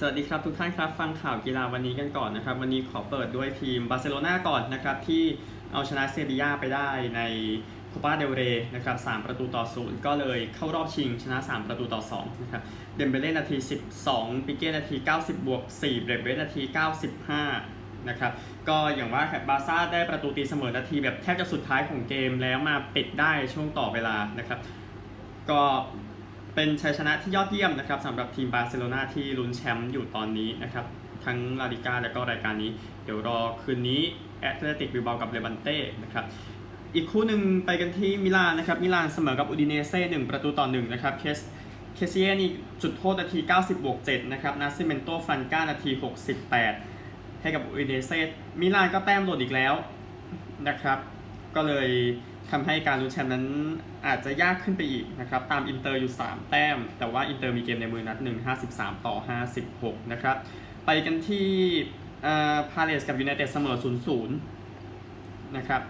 สวัสดีครับทุกท่านครับ ฟังข่าวกีฬาวันนี้กันก่อนนะครับ วันนี้ขอเปิดด้วยทีมบาร์เซโลนาก่อนนะครับที่เอาชนะเซบียาไปได้ในโคปาเดลเรนะครับ3ประตูต่อศูนย์ก็เลยเข้ารอบชิงชนะ 3 ประตูต่อ2นะครับเดมเบเล่นาที 12 ปิเก้นาที 90 บวก 4 เบรเบสนาที 95 นะครับก็อย่างว่าครับบาซ่าได้ประตูตีเสมอนาทีแบบแทบจะสุดท้ายของเกมแล้วมาปิดได้ช่วงต่อเวลานะครับก็ เป็นชัยชนะที่ยอดเยี่ยมนะครับสำหรับทีมบาร์เซโลนาที่ลุ้นแชมป์อยู่ตอนนี้นะครับทั้งลาลิกาและก็รายการนี้ เดี๋ยวรอคืนนี้แอตเลติกบิลบากับเลบันเต้นะครับอีกคู่หนึ่งไปกันที่มิลานนะครับมิลานเสมอกับอูดิเนเซ่หนึ่งประตูต่อหนึ่งนะครับเคสเคเซียนี่จุดโทษนาที 90บวก7นะครับนาซิเมนโตฟันก้านาที 68 ให้กับอูดิเนเซ่มิลานก็แต้มหล่นอีกแล้วนะครับ ก็เลย ทำให้การลุ้นแชมป์นั้นอาจจะยากขึ้นไปอีกนะครับ ตามอินเตอร์อยู่ 3 แต้ม แต่ว่าอินเตอร์มีเกมในมือนัดหนึ่ง53 ต่อ 56 นะครับ ไปกันที่พาเลสกับยูไนเต็ดเสมอ 0-0 นะครับ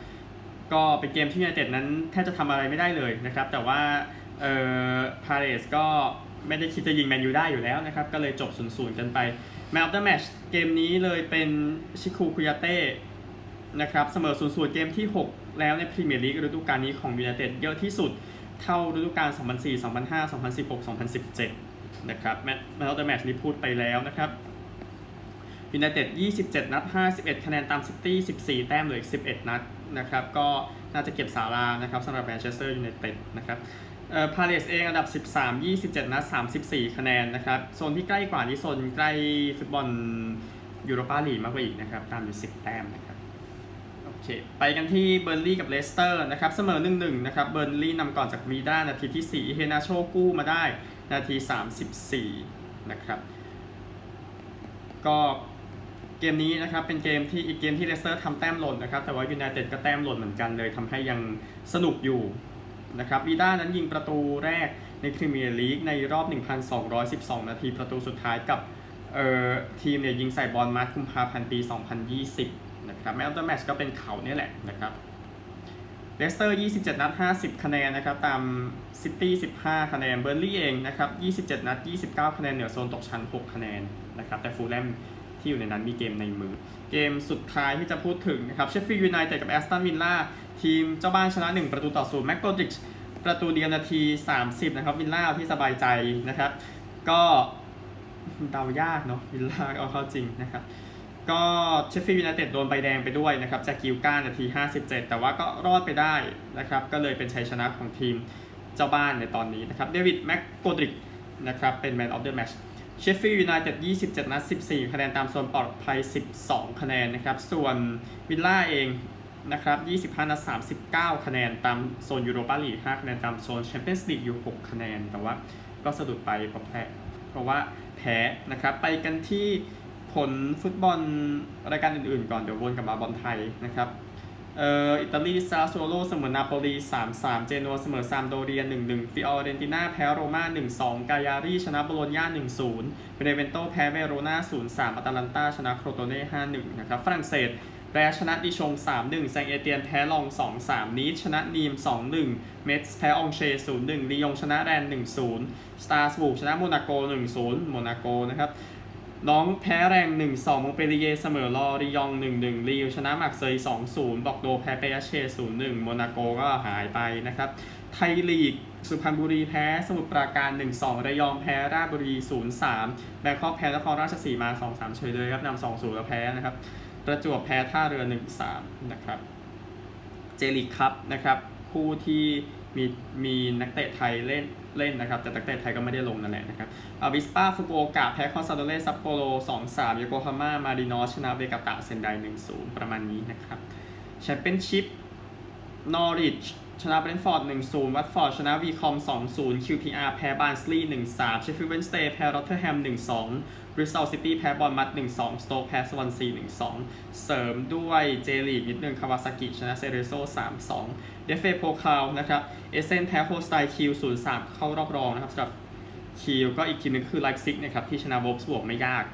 ก็เป็นเกมที่ยูไนเต็ดนั้นแทบจะทำอะไรไม่ได้เลยนะครับ แต่ว่าพาเลสก็ไม่ได้คิดจะยิงแมนยูได้อยู่แล้วนะครับ ก็เลยจบ 0-0 กันไปแมตช์ออฟเดอะแมชเกมนี้เลยเป็นชิคูคุยาเต้นะครับเสมอ 0-0 เกมที่ 6 แล้วในพรีเมียร์ลีกฤดูกาลนี้ของยูไนเต็ดเยอะที่สุดเท่าฤดูกาล 2004 2005 2016 2017 นะครับแมตช์เดอะแมชนี้พูดไปแล้วนะครับยูไนเต็ด 27 นัด 51 คะแนนตามซิตี้ 14 แต้มเหลืออีก 11 นัดนะครับ ก็น่าจะเก็บสารานะครับสำหรับแมนเชสเตอร์ยูไนเต็ดนะครับเอ่อพาเลสเองอันดับ 13 27 นัด 34 คะแนนนะครับ โซนที่ใกล้กว่านี้โซนใกล้ฟุตบอลยูโรปาลีกมากกว่าอีกนะครับ ตามอยู่ 10 แต้มนะครับ คไปกันที่เบอร์ลี่กับเลสเตอร์นะครับเสมอ 1-1 นะครับ เบอร์ลี่นำก่อนจากวีด้านาทีที่ 4 เฮนาโชกู้มาได้นาที 34 นะครับ ก็เกมนี้นะครับเป็นเกมที่อีกเกมที่เลสเตอร์ทำแต้มหล่นนะครับ แต่ว่ายูไนเต็ดก็แต้มหล่นเหมือนกันเลยทำให้ยังสนุกอยู่นะครับวีด้านั้นยิงประตูแรกในพรีเมียร์ลีกในรอบ 1,212 นาทีประตูสุดท้ายกับเอ่อทีมเนี่ยยิงใส่บอลมาร์กุมภาพันธ์ปี 2020 นะครับแมตช์แมตช์ก็เป็นเขาเนี่ยแหละนะครับเลสเตอร์ 27 นัด 50 คะแนนนะครับ ตามซิตี้ 15 คะแนน เบอร์ลี่เองนะครับ 27 นัด 29 คะแนน เหนือโซนตกชั้น 6 คะแนนนะครับ แต่ฟูลแลมที่อยู่ในนั้นมีเกมในมือ เกมสุดท้ายที่จะพูดถึงนะครับเชฟฟิลด์ยูไนเต็ดกับแอสตันวิลล่าทีมเจ้าบ้านชนะ 1 ประตูต่อศูนย์แม็กโกดิชประตูเดียวนาที 30 นะครับ วิลล่าที่สบายใจนะครับ ก็เดายากเนาะวิลล่าเอาเข้าจริงนะครับ ก็เชฟฟิลด์ยูไนเต็ดโดนใบแดงไปด้วยนะครับจากกิลก้านาที 57 แต่ว่าก็รอดไปได้นะครับ ก็เลยเป็นชัยชนะของทีมเจ้าบ้านในตอนนี้นะครับเดวิดแม็กโกดริกนะครับเป็นแมนออฟเดอะแมชเชฟฟิลด์ยูไนเต็ด27 นัด 14 คะแนนตามโซนปลอดภัย 12 คะแนนนะครับ ส่วนวิลล่าเองนะครับ25 นัด 39 คะแนนตามโซนยูโรปาลีก5คะแนนตามโซนแชมเปี้ยนส์ลีกอยู่ 6 คะแนน แต่ว่าก็สะดุดไปเพราะแพ้เพราะว่าแพ้นะครับ ไปกันที่ ผลฟุตบอลรายการอื่นๆ ก่อนเดี๋ยววนกลับมาบอลไทยนะครับเอ่ออิตาลีซาโซโลเสมอนาโปลี 3-3 เจนัวเสมอซามโดเรีย 1-1 ฟิออเรนติน่าแพ้โรม่า 1-2 กายารีชนะโบโลญญา 1-0เบเนเวนโตแพ้เวโรนา0-3อัตาลันตาชนะโครโตเน่ 5-1 นะครับ ฝรั่งเศสแพ้ชนะดิชง 3-1 แซงเอเตียนแพ้ลอง 2-3 นีชนะนีม 2-1 เมสแพ้องเช 0-1 ลียงชนะแรน 1-0 สตาร์สบูกชนะโมนาโก 1-0 โมนาโกนะครับ น้องแพ้แรง1-2มงเปรีเยเสมอลอริยอง 1-1ลีวชนะมักเซย2-0บอกโดแพ้เปยเช่0-1โมนาโกก็หายไปนะครับ ไทยลีก สุพรรณบุรีแพ้ สมุทรปราการ 1-2 ระยองแพ้ราชบุรี 0-3แบงคอกแพ้นครราชสีมา 2-3 เฉยเลยครับนำ2-0 แล้วแพ้นะครับ ประจวบแพ้ท่าเรือ 1-3 นะครับ เจลิกครับนะครับ คู่ที่มีมีนักเตะไทยเล่น เล่นนะครับ แต่นักเตะไทยก็ไม่ได้ลงนั่นแหละนะครับอาวิสปาฟุกุโอกะแพ้คอนซาโดเลซัปโปโร2-3โยโกฮาม่ามารินอชนะเบกาตะเซนได1-0 ประมาณนี้นะครับแชมเปี้ยนชิพนอริช ชนะเบรนฟอร์ด 1-0 วัตฟอร์ด ชนะวีคอม 2-0 QPR แพ้บาร์นสลีย์ 1-3 เชฟฟิลด์เวนสเตย์แพ้รอตเทอร์แฮม 1-2บริสตอลซิตี้ แพ้บอลมัด 1-2 สโต๊กแพ้สวอนซี 1-2 เสริมด้วยเจลีกนิดนึง คาวาซากิ ชนะเซเรโซ 3-2 เดฟเฟโพคาวนะครับ เอเซน แพ้โฮสไตคิว 0-3 เข้ารอบรองนะครับสำหรับคิว ก็อีกทีนึงคือไลฟ์ซิกนะครับ ที่ชนะวอลฟส์บวกไม่ยาก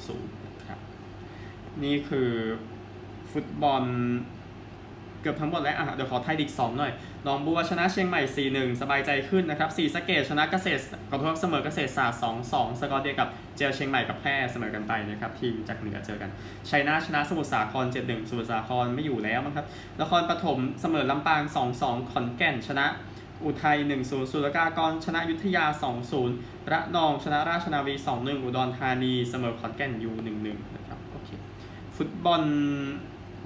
2-0 นะครับ นี่คือฟุตบอล เกือบทั้งหมดแล้วอะเดี๋ยวขอไทยดิกสองหน่อยหนองบัวชนะเชียงใหม่ 4-1 สบายใจขึ้นนะครับสีสเกดชนะเกษตรกระทบเสมอเกษตรศาสตร์2-2 สกอร์เดียกับเจอเชียงใหม่กับแพร่เสมอกันไปนะครับทีมจากเหนือเจอกันชัยนาชนะสมุทรสาคร 7-1 สมุทรสาครไม่อยู่แล้วมั้งครับนครปฐมเสมอลำปาง 2-2 ขอนแก่นชนะอุทัย 1-0 สุรกากร ชนะยุทธยา 2-0 ระนอง ชนะราชนาวี 2-1 อุดรธานี เสมอขอนแก่นยู 1-1 นะครับ โอเค ฟุตบอล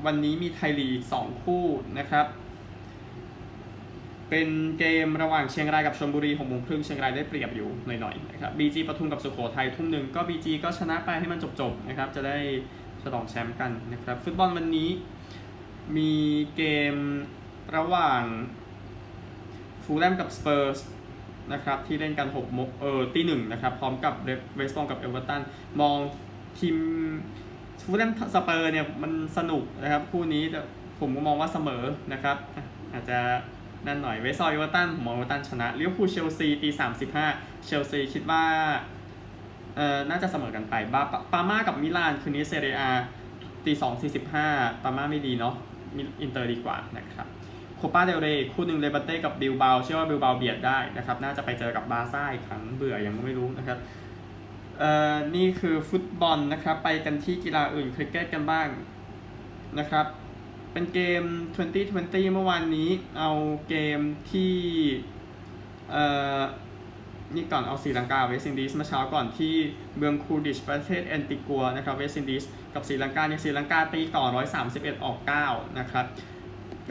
วันนี้มีไทยลีก2คู่นะครับ เป็นเกมระหว่างเชียงรายกับชลบุรี6โมงครึ่งเชียงรายได้เปรียบอยู่หน่อยๆนะครับ BG ปทุมกับสุโขทัยทุ่มหนึ่งก็ BG ก็ชนะไปให้มันจบๆนะครับ จะได้ฉลองแชมป์กันนะครับ ฟุตบอลวันนี้มีเกมระหว่างฟูลแลมกับสเปอร์สนะครับที่เล่นกัน6โมงเออตีหนึ่งนะครับ พร้อมกับเวสต์บอมกับเอเวอร์ตันมองทีม ฟูลแลมสเปอร์เนี่ยมันสนุกนะครับคู่นี้ผมก็มองว่าเสมอนะครับ อาจจะนั่นหน่อยเวสต์บอมเอเวอร์ตันผมมองเอเวอร์ตันชนะลิเวอร์พูลเชลซีตีสามสิบห้าเชลซีคิดว่าเออน่าจะเสมอกันไปบาปาม่ากับมิลานคืนนี้เซเรียตีสองสี่สิบห้าปาม่าไม่ดีเนาะมิอินเตอร์ดีกว่านะครับโคปาเดลเรย์คู่หนึ่งเลบันเต้กับบิลเบาเชื่อว่าบิลเบาเบียดได้นะครับ น่าจะไปเจอกับบาซ่าอีกครั้งเบื่อยังไม่รู้นะครับ นี่คือฟุตบอลนะครับ ไปกันที่กีฬาอื่นคริกเก็ตกันบ้างนะครับ เป็นเกม 2020 เมื่อวานนี้เอาเกมที่เอ่อนี่ก่อนเอาสีลังกาเวสต์อินดีสมาเช้าก่อนที่เมืองคูดิชประเทศแอนติกัวนะครับเวสต์อินดีสกับสีลังกาเนี่ยสีลังกาตีก่อ 131 ออก 9 นะครับ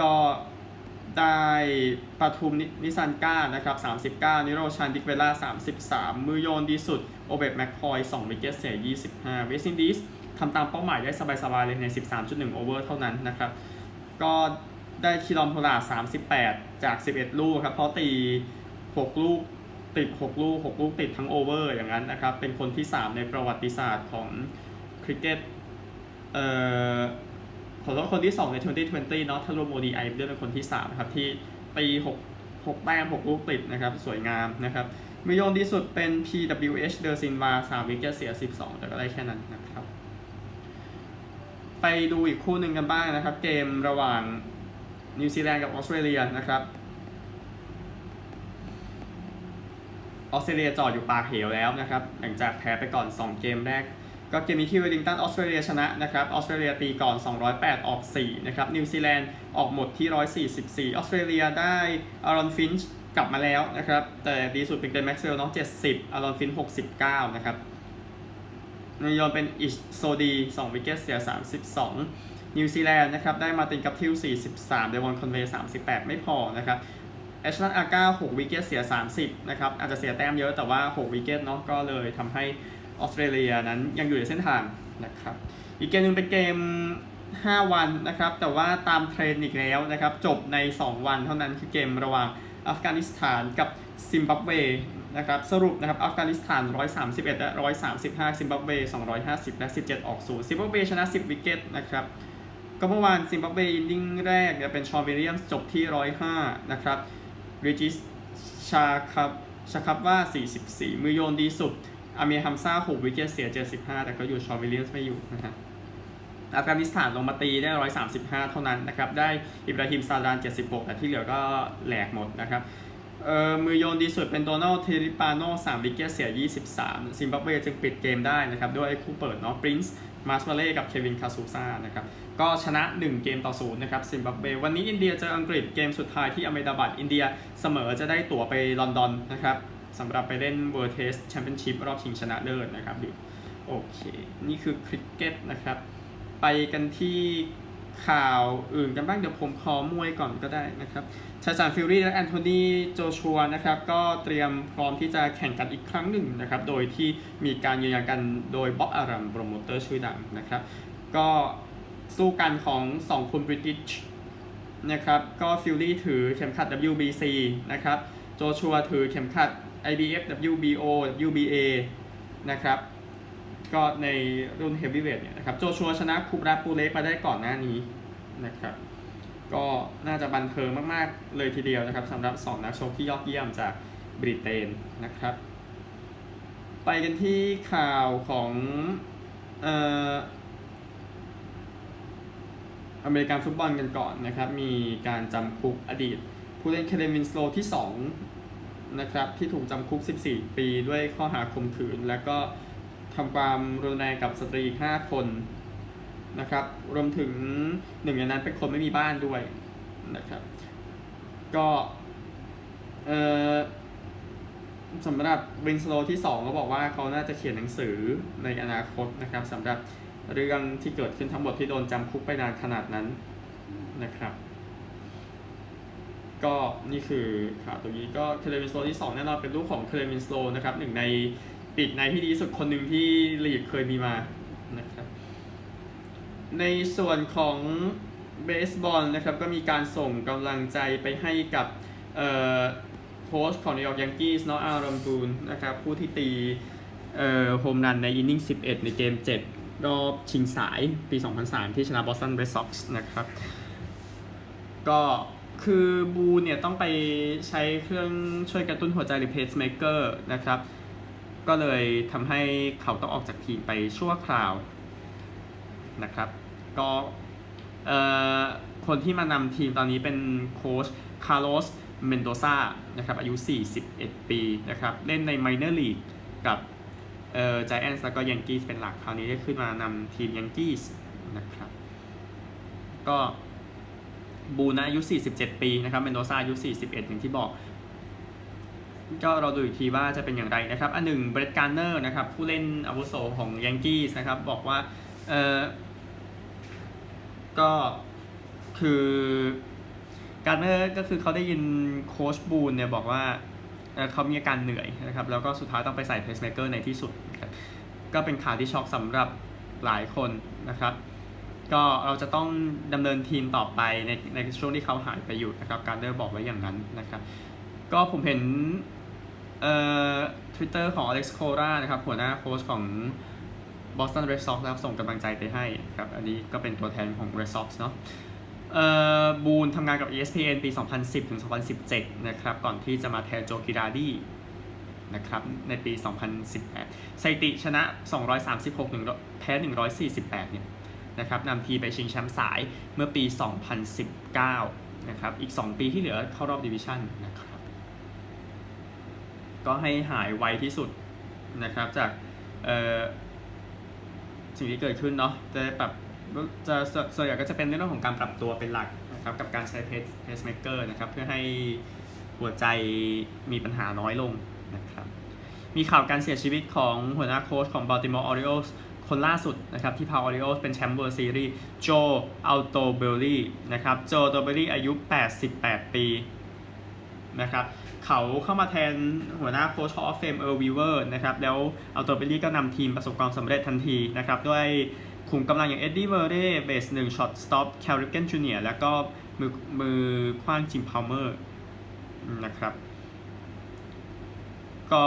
ก็ ได้ปทุมนินิซันก้านะครับ39 นิโรชันดิกเวล่า 33 มือโยนดีสุด โอเบตแมคคอย2วิกเกตเสีย 25 เวสตินดีสทำตามเป้าหมายได้สบายๆเลยใน 13.1 โอเวอร์เท่านั้นนะครับ ก็ได้คิรอมโพลา38 จาก 11 ลูกครับ เพราะตี 6 ลูกติด 6 ลูก 6 ลูกติดทั้งโอเวอร์อย่างนั้นนะครับ เป็นคนที่ 3 ในประวัติศาสตร์ของคริกเก็ตเอ่อ ขอโทษคนที่ 2 ใน 2020เนาะถ้ารวม ODI ด้วยเป็นคนที่3นะครับที่ตี6 6แต้ม6ลูกติดนะครับ สวยงามนะครับมือโยนที่สุดเป็น PWH เดอร์ซินวา3วิกเกตเสีย 12 แต่ก็ได้แค่นั้นนะครับ ไปดูอีกคู่หนึ่งกันบ้างนะครับ เกมระหว่างนิวซีแลนด์กับออสเตรเลียนะครับออสเตรเลียจอดอยู่ปากเหวแล้วนะครับ หลังจากแพ้ไปก่อน 2 เกมแรก ก็เกมนี้ที่เวลลิงตันออสเตรเลียชนะนะครับออสเตรเลียตีก่อน 208 ออก 4 นะครับนิวซีแลนด์ออกหมดที่ 144 ออสเตรเลียได้อารอนฟินช์กลับมาแล้วนะครับ แต่ดีสุดเป็นเกมแม็กซ์เวลน้อง 70 อารอนฟินช์69 นะครับนายอนเป็นอิชโซดี 2 วิกเก็ตเสีย 32 นิวซีแลนด์นะครับได้มาตินกับทิว 43 เดวอนคอนเวย์ 38 ไม่พอนะครับแอชลันอาก้า 6 วิกเก็ตเสีย 30 นะครับอาจจะเสียแต้มเยอะแต่ว่า 6 วิกเก็ตเนาะก็เลยทำให้ ออสเตรเลียนั้นยังอยู่ในเส้นทางนะครับ อีกเกมหนึงเป็นเกม 5 วันนะครับ แต่ว่าตามเทรนด์อีกแล้วนะครับ จบใน 2 วันเท่านั้นคือเกมระหว่างอัฟกานิสถานกับซิมบับเวนะครับสรุปนะครับอัฟกานิสถาน 131 และ 135 ซิมบับเว 250 และ 17 ออก0ซิมบับเวชนะ 10 วิกเก็ตนะครับก็เมื่อวานซิมบับเวอินนิ่งแรกเนี่ยเป็นชอนวิลเลียมจบที่ 105 นะครับริจิสชาคับชาคับว่า 44 มือโยนดีสุด อาเมียฮัมซ่า6วิกเกตเสีย 75 แต่ก็อยู่ชอวิลเลียมส์ไม่อยู่นะฮะอัฟกานิสถานลงมาตีได้ 135 เท่านั้นนะครับ ได้อิบราฮิมซาดาน 76 แต่ที่เหลือก็แหลกหมดนะครับเอ่อมือโยนดีสุดเป็นโดนัลเทริปาโน3วิกเกตเสีย 23 ซิมบับเวจึงปิดเกมได้นะครับ ด้วยคู่เปิดเนาะปรินซ์มาสมาเล่กับเควินคาซูซานะครับ ก็ชนะ 1 เกมต่อ0นะครับซิมบับเววันนี้อินเดียเจออังกฤษเกมสุดท้ายที่อเมดาบัดอินเดียเสมอจะได้ตั๋วไปลอนดอนนะครับ สำหรับไปเล่น World Test Championship รอบชิงชนะเลิศนะครับดูโอเค นี่คือคริกเก็ตนะครับ ไปกันที่ข่าวอื่นกันบ้างเดี๋ยวผมขอมวยก่อนก็ได้นะครับชาจานฟิลลี่และแอนโทนีโจชัวนะครับ ก็เตรียมพร้อมที่จะแข่งกันอีกครั้งหนึ่งนะครับ โดยที่มีการยืนยันกันโดยบ๊อบอารัมโปรโมเตอร์ชื่อดังนะครับ ก็สู้กันของ 2 คนบริติชนะครับ ก็ฟิลลี่ถือเข็มขัด WBC นะครับ โจชัวถือเข็มขัด IBF WBO WBA นะครับก็ในรุ่นเฮฟวีเวทเนี่ยนะครับโจชัวชนะคูบราปูเล็กมาได้ก่อนหน้านี้นะครับก็น่าจะบันเทิงมากๆเลยทีเดียวนะครับสำหรับ 2 นักชกที่ยอดเยี่ยมจากบริเตนนะครับ ไปกันที่ข่าวของเอ่ออเมริกันฟุตบอลกันก่อนนะครับ มีการจำคุกอดีต ผู้เล่นเคเลวินสโลที่ 2 นะครับที่ถูกจำคุก 14 ปีด้วยข้อหาข่มขืน และก็ทำความรุนแรงกับสตรี 5 คนนะครับรวมถึงหนึ่งในนั้นเป็นคนไม่มีบ้านด้วยนะครับก็เออสำหรับวินสโลที่ 2 ก็บอกว่าเขาน่าจะเขียนหนังสือในอนาคตนะครับสำหรับเรื่องที่เกิดขึ้นทั้งหมดที่โดนจำคุกไปนานขนาดนั้นนะครับ ก็นี่คือข่าวตรงนี้ก็เคเลวินสโลที่2แน่นอนเป็นลูกของเคเลวินสโลนะครับหนึ่งในปีกในที่ดีสุดคนหนึ่งที่ลีกเคยมีมานะครับในส่วนของเบสบอลนะครับก็มีการส่งกำลังใจไปให้กับโค้ชของนิวยอร์กยังกี้สเนอารอมบูนนะครับผู้ที่ตีโฮมรันในอินนิ่ง 11 ในเกม 7 รอบชิงสายปี 2003 ที่ชนะบอสตันเรดซ็อกซ์นะครับก็ คือบูนเนี่ยต้องไปใช้เครื่องช่วยกระตุ้นหัวใจหรือเพสเมเกอร์นะครับ ก็เลยทำให้เขาต้องออกจากทีมไปชั่วคราวนะครับ ก็เอ่อคนที่มานำทีมตอนนี้เป็นโค้ชคาร์ลอสเมนโดซานะครับอายุ 41 ปีนะครับ เล่นในไมเนอร์ลีกกับเอ่อ Giants แล้วก็ยังกี้เป็นหลักคราวนี้ได้ขึ้นมานำทีมยังกี้นะครับ ก็ บูนะอายุ 47 ปีนะครับเมนโดซาอายุ 41 อย่างที่บอก ก็เราดูอีกทีว่าจะเป็นอย่างไรนะครับ อันหนึ่งเบรดการ์เนอร์นะครับ ผู้เล่นอาวุโสของยังกี้นะครับ บอกว่า เออก็คือการ์เนอร์ก็คือเขาได้ยินโค้ชบูนเนี่ยบอกว่าเเขามีอาการเหนื่อยนะครับ แล้วก็สุดท้ายต้องไปใส่เพสเมเกอร์ในที่สุดครับก็เป็นข่าวที่ช็อกสำหรับหลายคนนะครับ ก็เราจะต้องดำเนินทีมต่อไปในในช่วงที่เขาหายไปอยู่นะครับการเนอร์บอกไว้อย่างนั้นนะครับ ก็ผมเห็นเอ่อทวิตเตอร์ของ Alex Cora นะครับหัวหน้าโค้ชของ Boston Red Sox นะครับส่งกำลังใจไปให้ครับอันนี้ก็เป็นตัวแทนของ Red Sox เนาะเอ่อบูนทำงานกับ ESPN ปี 2010 ถึง 2017 นะครับ ก่อนที่จะมาแทนโจกิราดีนะครับ ในปี 2018สถิติชนะ 236หนึ่งแพ้ 148 เนี่ย นะครับนำทีไปชิงแชมป์สายเมื่อปี 2019 นะครับ อีก 2 ปีที่เหลือเข้ารอบดิวิชั่นนะครับ ก็ให้หายไวที่สุดนะครับจากสิ่งที่เกิดขึ้นเนาะจะปรับจะส่วนใหญ่ก็จะเป็นในเรื่องของการปรับตัวเป็นหลักนะครับกับการใช้เพสเพสเมเกอร์นะครับเพื่อให้หัวใจมีปัญหาน้อยลงนะครับมีข่าวการเสียชีวิตของหัวหน้าโค้ชของ Baltimore Orioles คนล่าสุดนะครับที่พา Orioles เป็นแชมป์ World Series โจอัลโตเบลลี่นะครับโจอัลโตเบลลี่อายุ 88 ปีนะครับเขาเข้ามาแทนหัวหน้าโค้ช Hall of Fame เออร์วีเวอร์นะครับแล้วอัลโตเบลลี่ก็นำทีมประสบความสำเร็จทันทีนะครับด้วยขุมกำลังอย่างเอ็ดดี้เวอร์เรเบสหนึ่งช็อตสต็อปแคลริเกนจูเนียแล้วก็มือมือคว้างจิมพาวเมอร์นะครับก็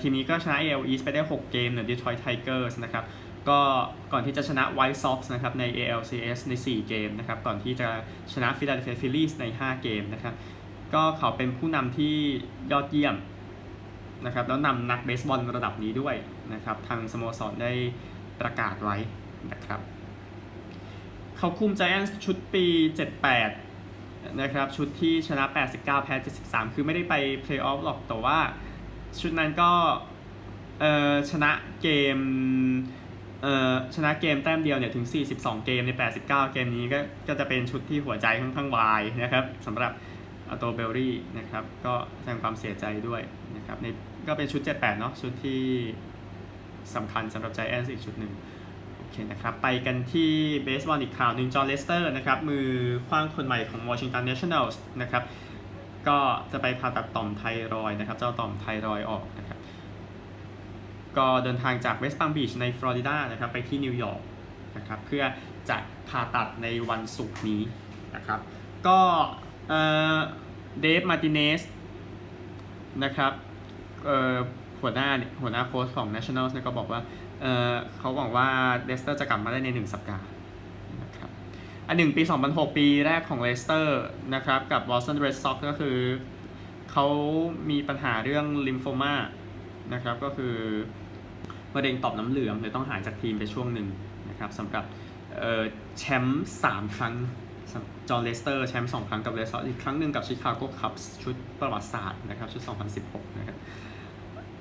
ทีมนี้ก็ชนะ AL East ไปได้ 6 เกมเหนือ Detroit Tigers นะครับก็ก่อนที่จะชนะ White Sox นะครับใน ALCS ใน 4 เกมนะครับก่อนที่จะชนะ Philadelphia Phillies ใน 5 เกมนะครับก็เขาเป็นผู้นำที่ยอดเยี่ยมนะครับแล้วนำนักเบสบอลระดับนี้ด้วยนะครับทางสโมสรได้ประกาศไว้นะครับเขาคุม Giants ชุดปี 78นะครับชุดที่ชนะ 89 แพ้ 73 คือไม่ได้ไปเพลย์ออฟหรอกแต่ว่า ชุดนั้นก็เอ่อชนะเกมเอ่อชนะเกมแต้มเดียวเนี่ยถึง 42 เกมใน 89 เกมนี้ก็ก็จะเป็นชุดที่หัวใจค่อนข้างวายนะครับสำหรับอโตเบลลี่นะครับก็แสดงความเสียใจด้วยนะครับในก็เป็นชุด 78 เนาะชุดที่สำคัญสำหรับ Giants อีกชุดหนึ่งโอเคนะครับไปกันที่เบสบอลอีกข่าวหนึ่งจอร์เลสเตอร์นะครับมือคว้างคนใหม่ของ Washington Nationals นะครับ ก็จะไปผ่าตัดต่อมไทรอยนะครับเจ้าต่อมไทรอยออกนะครับก็เดินทางจากเวสต์ a ัมบีชในฟลอริดานะครับไปที่นิวยอร์กนะครับเพื่อจะผ่าตัดในวันศุกร์นี้นะครับก็เดฟมาร์ติเนสนะครับเออหัวหน้าหัวหน้าโค้ชของ Nationals ก็บอกว่าเออเขาหวังว่าเลสเตอร์จะกลับมาได้ใน 1 สัปดาห์ อันหนึ่งปี 2006 ปีแรกของเลสเตอร์นะครับกับ Boston Red Sox ก็คือเขามีปัญหาเรื่องลิมโฟมานะครับก็คือมะเร็งต่อมน้ำเหลืองเลยต้องหายจากทีมไปช่วงหนึ่งนะครับสำหรับแชมป์สามครั้งจอห์นเลสเตอร์แชมป์สองครั้งกับเลสเตอร์อีกครั้งหนึ่งกับชิคาโกคัพชุดประวัติศาสตร์นะครับชุด 2016 นะครับ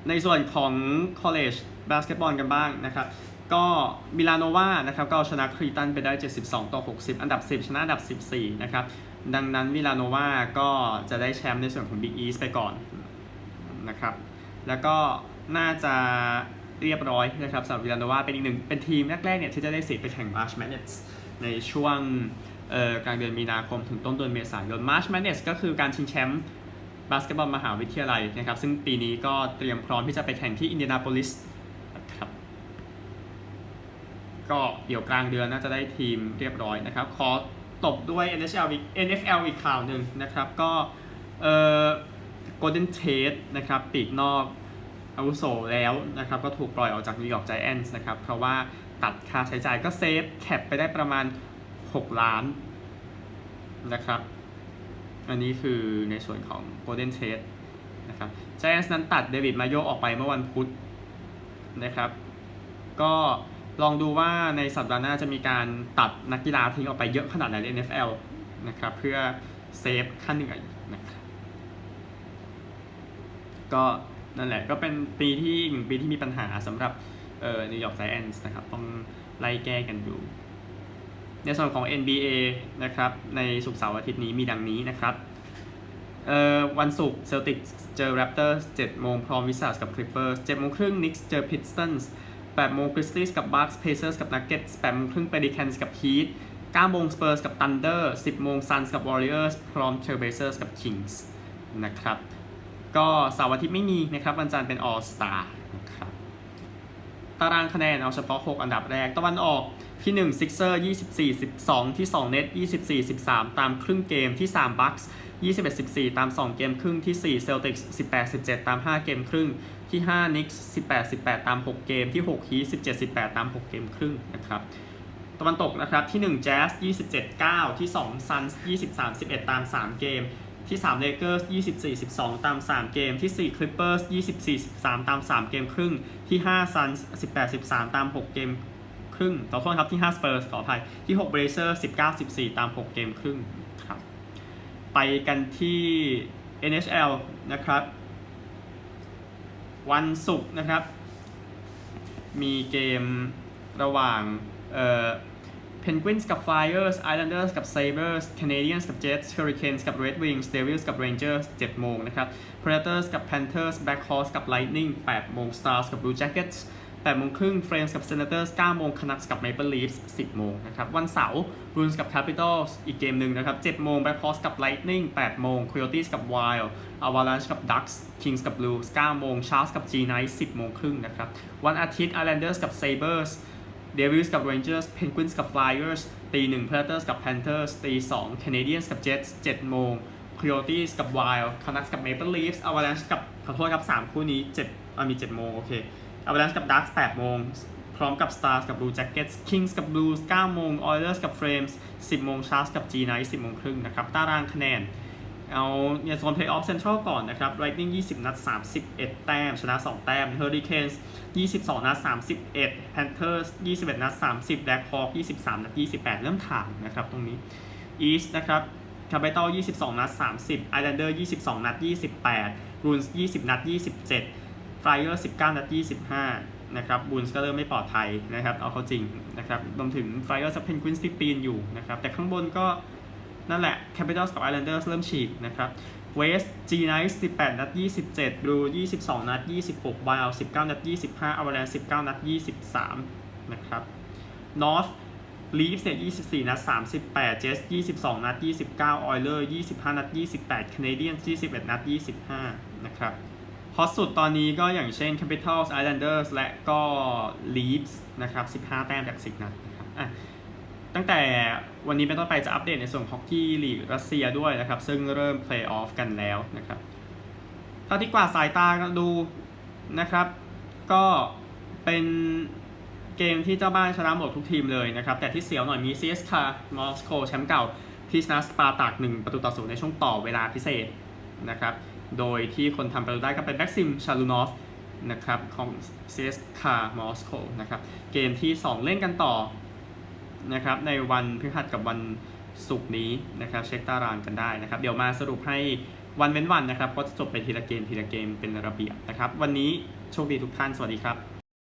ในส่วนของ college basketball กันบ้างนะครับ ก็มิลานโนวานะครับก็เอาชนะครีตันไปได้ 72 ต่อ 60 อันดับ 10 ชนะอันดับ 14 นะครับ ดังนั้นมิลานโนวาก็จะได้แชมป์ในส่วนของ Big East ไปก่อนนะครับ แล้วก็น่าจะเรียบร้อยนะครับสำหรับวิลานโนวาเป็นอีกหนึ่งเป็นทีมแรกๆเนี่ยที่จะได้สิทธิ์ไปแข่ง March Madness ในช่วงกลางเดือนมีนาคมถึงต้นเดือนเมษายน March Madness ก็คือการชิงแชมป์บาสเกตบอลมหาวิทยาลัยนะครับซึ่งปีนี้ก็เตรียมพร้อมที่จะไปแข่งที่อินเดียนาโพลิสนะครับ ก็เดี๋ยวกลางเดือนน่าจะได้ทีมเรียบร้อยนะครับ ขอตบด้วย NHL อีก NFL อีกข่าวหนึ่งนะครับ ก็เอ่อ Golden Tate นะครับปีกนอกอาวุโสแล้วนะครับ ก็ถูกปล่อยออกจากนิวยอร์กไจแอนท์นะครับ เพราะว่าตัดค่าใช้จ่ายก็เซฟแคปไปได้ประมาณ 6 ล้านนะครับ อันนี้คือในส่วนของ Golden Tate นะครับไจแอนท์นั้นตัดเดวิดมาโยออกไปเมื่อวันพุธนะครับ ก็ ลองดูว่าในสัปดาห์หน้าจะมีการตัดนักกีฬาทิ้งออกไปเยอะขนาดไหนใน NFL นะครับเพื่อเซฟค่าเหนื่อยนะครับก็นั่นแหละก็เป็นปีที่หนึ่งปีที่มีปัญหาสำหรับเอ่อนิวยอร์กไจแอนท์นะครับต้องไล่แก้กันอยู่ ในส่วนของ NBA นะครับในสุกเสาร์อาทิตย์นี้มีดังนี้นะครับเอ่อวันศุกร์เซลติกเจอ Raptors 7โมงพร้อมวิส a สกับ Clippers 7โมงครึ่ง Knicks เจอ Pistons 8โมง Grizzlies กับ Bucks Pacers กับ Nuggets 8โมงครึ่ง Pelicans กับ Heat 9โมง Spurs กับ Thunder 10โมง Suns กับ Warriors พร้อม Trailblazers กับ Kings นะครับ ก็เสาร์อาทิตย์ไม่มีนะครับ วันจันทร์เป็น All Star นะครับตารางคะแนนเอาเฉพาะ 6 อันดับแรก ตะวันออกที่ 1 Sixer 24 12 ที่ 2 Net 24 13 ตามครึ่งเกมที่ 3 Bucks 21 14 ตาม 2 เกมครึ่งที่ 4 Celtics 18 17 ตาม 5 เกมครึ่งที่ 5 Knicks 18 18 ตาม 6 เกมที่ 6 Heat 17 18 ตาม 6 เกมครึ่งนะครับตะวันตกนะครับที่ 1 Jazz 27 9 ที่ 2 Suns 23 11 ตาม 3 เกมที่ 3 Lakers 24 12 ตาม 3 เกม ที่ 4 Clippers 24 13 ตาม 3 เกมครึ่ง ที่ 5 Suns 18 13 ตาม 6 เกมครึ่งต่อโทษครับ ที่ 5 Spurs ขออภัย ที่ 6 Blazers 19 14 ตาม 6 เกมครึ่ง ไปกันที่ NHL นะครับ วันศุกร์นะครับ มีเกมระหว่างเอ่อ Penguins กับ Flyers Islanders กับ Sabres Canadiens กับ Jets Hurricanes กับ Red Wings Devils กับ Rangers 7 โมงนะครับ Predators กับ Panthers Blackhawks กับ Lightning 8 โมง Stars กับ Blue Jackets 8โมงครึ่งเฟรนส์กับเซเนเตอร์ส9โมงคนักกับเมเปิลลีฟส์10 โมงนะครับ วันเสาร์บรูนส์กับแคปิตอลส์อีกเกมหนึ่งนะครับ7โมงแบล็คฮอสกับไลท์นิ่ง8โมงค o y o t e s กับไ Wild a v a ล a n c h กับดักส์คิงส์กับ Blues 9โมงชาร์จกับจีไนท์10 โมงครึ่งนะครับ วันอาทิตย์ Islanders กับ Sabres Devils กับ Rangers Penguins กับ Flyers ตี1 Predators กับไฟเออร์สตี2 Canadiens กับ Jets 7 โมง c o y o t e s กับ Wild Canucks กับ Maple Leafs Avalanche กับขอโทษครับ3คู่นี้7อามี 7 โมงโอเค อัลแลนซ์กับดักส์แปดโมงพร้อมกับสตาร์สกับ Blue Jackets คิงส์กับบลูส์เก้าโมงโอเวอร์สกับเฟรมส์สิบโมงชาร์สกับจีไนท์สิบโมงครึ่งนะครับ ตารางคะแนน เอาเนี่ยโซนเทย์ออฟเซ็นทรัลก่อนนะครับท์นิงยี่สิบนัดสามสิบเอ็ดแต้ม ชนะสองแต้มเฮอริเคนส์ยี่สิบสองนัดสามสิบเอ็ดแพนเทอร์สยี่สิบเอ็ดนัดสามสิบแลคฮอคยี่สิบสามนัดยี่สิบแปดเริ่มถามนะครับตรงนี้อีสต์นะครับคาเบตอลยี่สิบสองนัด 30 Islander 22 นัด 28 Bruins 20 นัดยี่สิบแปด ฟลายเออร์สิบเก้านัดยี่สิบห้านะครับบูนสก็เริ่มไม่ปลอดภัยนะครับเอาเขาจริงนะครับรวมถึงไฟเออร์สเปนควินส์ที่ปีนอยู่นะครับแต่ข้างบนก็นั่นแหละแคปิตอลสกับไอแลนเดอร์เริ่มฉีกนะครับเวสต์จีไนท์สิบแปดนัดยี่สิบเจ็ดบลูยี่สิบสองนัดยี่สิบหกบาวสิบเก้านัดยี่สิบห้าอเวอร์แลนสิบเก้านัดยี่สิบสามนะครับนอร์ธลีฟเนี่ยยี่สิบสี่นัดสามสิบแปดเจสยี่สิบสองนัดยี่สิบเก้าออยเลอร์ยี่สิบห้านัดยี่สิบแปดแคนาเดียนยี่สิบเอ็ดนัดยี่สิบห้านะครับ อตสุดตอนนี้ก็อย่างเช่น Capitals Islanders และก็ Leafs นะครับ 15 แต้มจาก 10 นัดนะครับอะตั้งแต่วันนี้เป็นต้นไปจะอัปเดตในส่วนฮอกกี้ลีกรัสเซียด้วยนะครับ ซึ่งเริ่มเพลย์ออฟกันแล้วนะครับถ้าที่กว่าสายตากันดูนะครับ ก็เป็นเกมที่เจ้าบ้านชนะหมดทุกทีมเลยนะครับ แต่ที่เสียวหน่อยมี CSKA มอสโกแชมป์เก่าที่ชนะสปาร์ตัก1ประตูต่อศูนย์ในช่วงต่อเวลาพิเศษนะครับ โดยที่คนทำประตูได้ก็เป็นแบ็กซิมชาลูนอฟนะครับของ CSKA มอสโกนะครับเกมที่ 2 เล่นกันต่อนะครับในวันพฤหัสกับวันศุกร์นี้นะครับเช็คตารางกันได้นะครับ เดี๋ยวมาสรุปให้วันเว้นวันนะครับก็จะจบไปทีละเกมทีละเกมเป็นระเบียบนะครับ วันนี้โชคดีทุกท่าน สวัสดีครับ